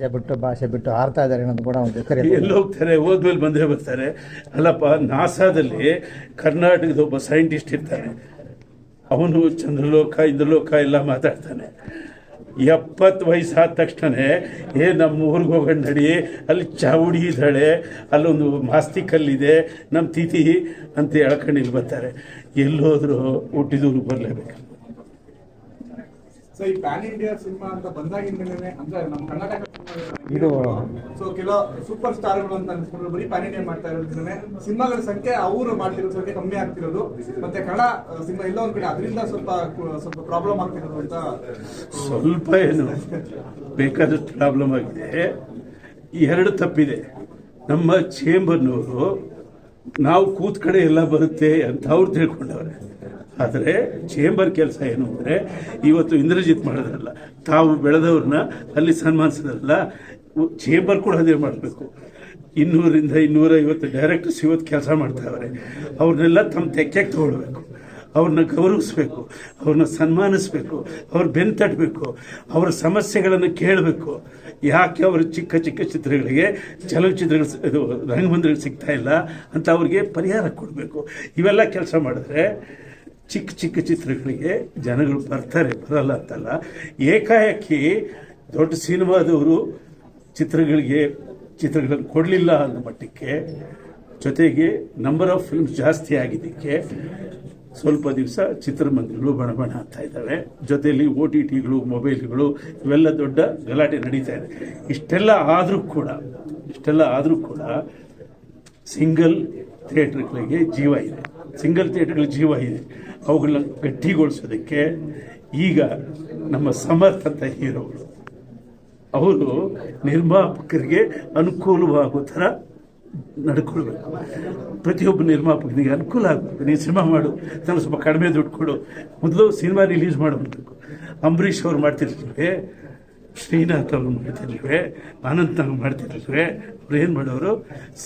ರಾಜ್ಯ ಬಿಟ್ಟು ಭಾಷೆ ಬಿಟ್ಟು ಆರ್ತಾ ಇದ್ದಾರೆ ಅನ್ನೋದು ಕೂಡ ಒಂದು ಕರೆ ಎಲ್ಲಿ ಹೋಗ್ತಾರೆ, ಹೋದ್ಮೇಲೆ ಬಂದೇ ಬರ್ತಾರೆ. ಅಲ್ಲಪ್ಪ, ನಾಸಾದಲ್ಲಿ ಕರ್ನಾಟಕದ ಒಬ್ಬ ಸೈಂಟಿಸ್ಟ್ ಇರ್ತಾನೆ. ಅವನು ಚಂದ್ರಲೋಕ, ಇಂದ್ರಲೋಕ ಎಲ್ಲ ಮಾತಾಡ್ತಾನೆ. ಎಪ್ಪತ್ತು ವಯಸ್ಸಾದ ತಕ್ಷಣ ಏ, ನಮ್ಮ ಊರಿಗೆ ಹೋಗೋಣ ನಡಿ, ಅಲ್ಲಿ ಚಾವುಡಿ ಇದ್ದಾಳೆ, ಅಲ್ಲೊಂದು ಮಾಸ್ತಿ ಕಲ್ಲಿದೆ ನಮ್ಮ ತಿಥಿ ಅಂತ ಹೇಳ್ಕೊಂಡು ಇಲ್ಲಿ ಬರ್ತಾರೆ. ಎಲ್ಲೋದ್ರು ಹುಟ್ಟಿದೂರಿಗೆ ಬರಲೇಬೇಕು. ಸೊ ಈ ಪ್ಯಾನ್ ಇಂಡಿಯಾ ಸಿನಿಮಾ ಅಂತ ಬಂದಾಗಿಂದನೇ ಅಂದ್ರೆ ನಮ್ಮ ಕರ್ನಾಟಕ ಇದು ಸೊ ಕೆಲವು ಸೂಪರ್ ಸ್ಟಾರ್ಗಳು ಅಂತ ಅನ್ಸ್ಕೊಂಡ್ರು ಬರೀ ಪ್ಯಾನ್ ಇಂಡಿಯಾ ಮಾಡ್ತಾ ಇರೋದ್ರಿಂದ ಸಿನಿಮಾಗಳ ಸಂಖ್ಯೆ ಅವರು ಮಾಡ್ತಿರೋ ಸಂಖ್ಯೆ ಕಮ್ಮಿ ಆಗ್ತಿರೋದು. ಮತ್ತೆ ಕನ್ನಡ ಸಿನಿಮಾ ಎಲ್ಲ ಒಂದ್ ಕಡೆ ಅದರಿಂದ ಸ್ವಲ್ಪ ಸ್ವಲ್ಪ ಪ್ರಾಬ್ಲಮ್ ಆಗ್ತಿರೋದು ಅಂತ ಸ್ವಲ್ಪ ಏನು? ಬೇಕಾದಷ್ಟು ಪ್ರಾಬ್ಲಮ್ ಆಗಿದೆ. ಎರಡು ತಪ್ಪಿದೆ. ನಮ್ಮ ಚೇಂಬರ್ನವರು ನಾವು ಕೂತ್ ಕಡೆ ಎಲ್ಲ ಬರುತ್ತೆ ಅಂತ ಅವ್ರು ತಿಳ್ಕೊಂಡವ್ರೆ. ಆದರೆ ಚೇಂಬರ್ ಕೆಲಸ ಏನು ಅಂದರೆ ಇವತ್ತು ಇಂದ್ರಜಿತ್ ಮಾಡಿದ್ರಲ್ಲ, ತಾವು ಬೆಳೆದವ್ರನ್ನ ಅಲ್ಲಿ ಸನ್ಮಾನಿಸೋದಲ್ಲ ಚೇಂಬರ್ ಕೂಡ ಅದೇ ಮಾಡಬೇಕು. ಇನ್ನೂರಿಂದ ಇನ್ನೂರೈವತ್ತು ಡೈರೆಕ್ಟರ್ಸ್ ಇವತ್ತು ಕೆಲಸ ಮಾಡ್ತಾವ್ರೆ. ಅವ್ರನ್ನೆಲ್ಲ ತಮ್ಮ ತೆಕ್ಕೆಗೆ ತಗೊಳ್ಬೇಕು. ಅವ್ರನ್ನ ಗೌರವಿಸ್ಬೇಕು. ಅವ್ರನ್ನ ಸನ್ಮಾನಿಸ್ಬೇಕು. ಅವ್ರ ಬೆನ್ ತಟ್ಟಬೇಕು ಅವರ ಸಮಸ್ಯೆಗಳನ್ನು ಕೇಳಬೇಕು. ಯಾಕೆ ಅವರು ಚಿಕ್ಕ ಚಿಕ್ಕ ಚಿತ್ರಗಳಿಗೆ ಚಲನಚಿತ್ರಗಳು ಇದು ರಂಗಮಂದಿರಗಳು ಸಿಗ್ತಾ ಇಲ್ಲ ಅಂತ ಅವ್ರಿಗೆ ಪರಿಹಾರ ಕೊಡಬೇಕು. ಇವೆಲ್ಲ ಕೆಲಸ ಮಾಡಿದ್ರೆ ಚಿಕ್ಕ ಚಿಕ್ಕ ಚಿತ್ರಗಳಿಗೆ ಜನಗಳು ಬರ್ತಾರೆ, ಬರಲ್ಲ ಅಂತಲ್ಲ. ಏಕಾಏಕಿ ದೊಡ್ಡ ಸಿನಿಮಾದವರು ಚಿತ್ರಗಳಿಗೆ ಚಿತ್ರಗಳನ್ನು ಕೊಡಲಿಲ್ಲ ಅನ್ನೋ ಮಟ್ಟಕ್ಕೆ ಜೊತೆಗೆ ನಂಬರ್ ಆಫ್ ಫಿಲ್ಮ್ಸ್ ಜಾಸ್ತಿ ಆಗಿದ್ದಕ್ಕೆ ಸ್ವಲ್ಪ ದಿವಸ ಚಿತ್ರಮಂದಿರಗಳು ಬಣ ಆಗ್ತಾ ಇದ್ದಾವೆ. ಜೊತೆಯಲ್ಲಿ ಓ ಟಿ ಟಿಗಳು ಮೊಬೈಲ್ಗಳು ಇವೆಲ್ಲ ದೊಡ್ಡ ಗಲಾಟೆ ನಡೀತಾ ಇದೆ. ಇಷ್ಟೆಲ್ಲ ಆದರೂ ಕೂಡ, ಇಷ್ಟೆಲ್ಲ ಆದರೂ ಕೂಡ ಸಿಂಗಲ್ ಥಿಯೇಟ್ರ್ಗಳಿಗೆ ಜೀವ ಇದೆ. ಸಿಂಗಲ್ ಥಿಯೇಟರ್ಗಳ ಜೀವ ಇದೆ. ಅವುಗಳನ್ನ ಗಟ್ಟಿಗೊಳಿಸೋದಕ್ಕೆ ಈಗ ನಮ್ಮ ಸಮರ್ಥತ ಹೀರೋಗಳು. ಅವರು ನಿರ್ಮಾಪಕರಿಗೆ ಅನುಕೂಲವಾಗೋ ಥರ ನಡ್ಕೊಳ್ಬೇಕು. ಪ್ರತಿಯೊಬ್ಬ ನಿರ್ಮಾಪಕನಿಗೆ ಅನುಕೂಲ ಆಗಬೇಕು. ನೀನು ಸಿನಿಮಾ ಮಾಡು ನಾನು ಸ್ವಲ್ಪ ಕಡಿಮೆ ದುಡ್ಡು ಕೊಡು. ಮೊದಲು ಸಿನಿಮಾ ರಿಲೀಸ್ ಮಾಡಬೇಕು ಅಂಬರೀಷ್ ಅವ್ರು ಮಾಡ್ತಿರ್ಲಿಲ್ವೇ ಶ್ರೀನಾಥ್ ಅವ್ರು ಮಾಡ್ತಿರ್ಲಿಲ್ವೇ ಆನಂದ್ ನಾಗ್ ಮಾಡ್ತಿರ್ಲಿಲ್ವೇ ಅವ್ರು ಏನು ಮಾಡೋರು?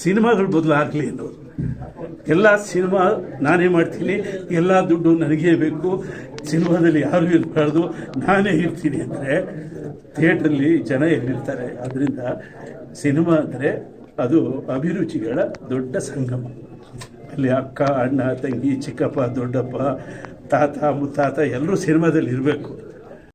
ಸಿನಿಮಾಗಳು ಬದಲಾಗಲಿ ಅನ್ನೋರು. ಎಲ್ಲ ಸಿನಿಮಾ ನಾನೇ ಮಾಡ್ತೀನಿ, ಎಲ್ಲ ದುಡ್ಡು ನನಗೇ ಬೇಕು, ಸಿನಿಮಾದಲ್ಲಿ ಯಾರು ಇರಬಾರ್ದು, ನಾನೇ ಇರ್ತೀನಿ ಅಂದರೆ ಥಿಯೇಟ್ರಲ್ಲಿ ಜನ ಎಲ್ಲಿರ್ತಾರೆ ಅದರಿಂದ ಸಿನಿಮಾ ಅಂದರೆ ಅದು ಅಭಿರುಚಿಗಳ ದೊಡ್ಡ ಸಂಗಮ. ಅಲ್ಲಿ ಅಕ್ಕ, ಅಣ್ಣ, ತಂಗಿ, ಚಿಕ್ಕಪ್ಪ, ದೊಡ್ಡಪ್ಪ, ತಾತ, ಮುತ್ತಾತ ಎಲ್ಲರೂ ಸಿನಿಮಾದಲ್ಲಿ ಇರಬೇಕು.